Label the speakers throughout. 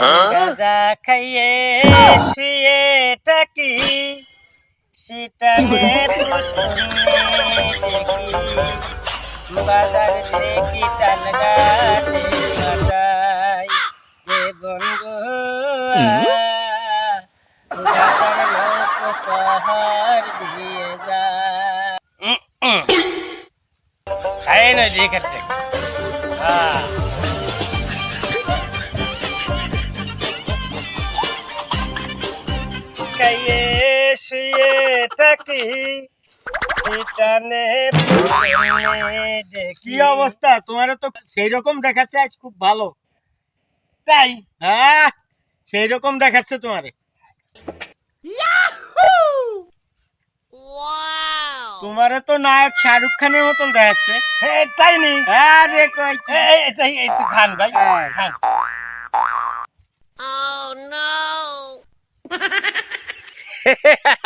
Speaker 1: গাঁজা খাইয়ে শুয়ে টাকি দেখি বাজার দেখি টালগাটে কাটাই যে বন্ধু গাজার লোক পাহাড় দিয়ে যায়। খাই না যে করতে হ্যাঁ শুয়ে থাকি।
Speaker 2: কি অবস্থা? তোমার তো সেই রকম দেখাচ্ছে আজ খুব ভালো।
Speaker 1: তাই?
Speaker 2: হ্যাঁ সেই রকম দেখাচ্ছে তোমারে। তোমারে তো নায়ক শাহরুখ খানের মতন দেখাচ্ছে।
Speaker 1: তাই নি?
Speaker 2: হ্যাঁ রে কই
Speaker 1: এই একটু খান ভাই।
Speaker 2: হ্যাঁ।
Speaker 1: খান।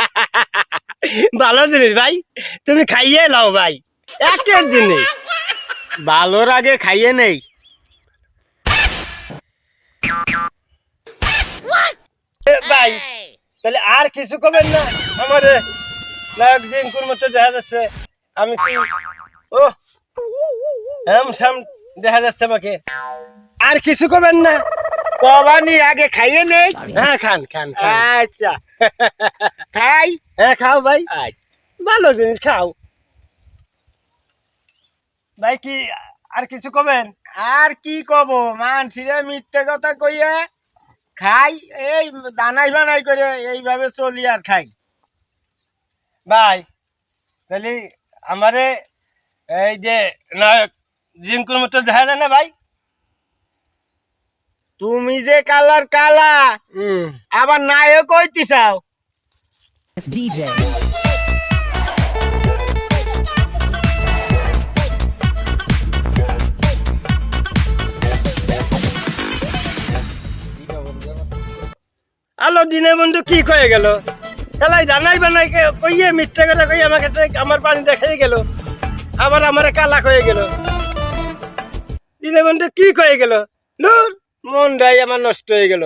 Speaker 1: ভালো জিনিস, ভাই। তুমি খাইয়ে নাও, ভাই। একের জিনিস।
Speaker 2: ভালোর আগে খাইয়ে নেই।
Speaker 1: ভাই, তাহলে আর কিছু করবেন না? আমার মতো দেখা যাচ্ছে। আমি কি ও হ্যাম দেখা যাচ্ছে আমাকে। আর কিছু করবেন না?
Speaker 2: কবানি আগে খাইয়ে নেই।
Speaker 1: হ্যাঁ খান খান
Speaker 2: আচ্ছা। খাই?
Speaker 1: হ্যাঁ খাও ভাই। ভালো জিনিস খাও। ভাই কি আর কিছু করবেন
Speaker 2: আর কি কব? মানসিরে মিথ্যে কথা কইয়া খাই এই দানাই বানাই করে এইভাবে চলি আর খাই।
Speaker 1: ভাই তাহলে আমারে এই যে জিম জিঙ্কুর মতো দেখা যায় না ভাই?
Speaker 2: তুমি যে কালার কালা আবার নায়ক হইতে চাও।
Speaker 3: DJ.
Speaker 1: আলো দিনে বন্ধু কি কয়ে গেল? খেলাই জানাই বানাই কে- কইয়ে মিথ্যে কথা কই আমার কাছে আমার পানি দেখাই গেল। আবার আমার কালা হয়ে গেল। দিনে বন্ধু কি কয়ে গেল? দূর মনটাই আমার নষ্ট হয়ে গেল।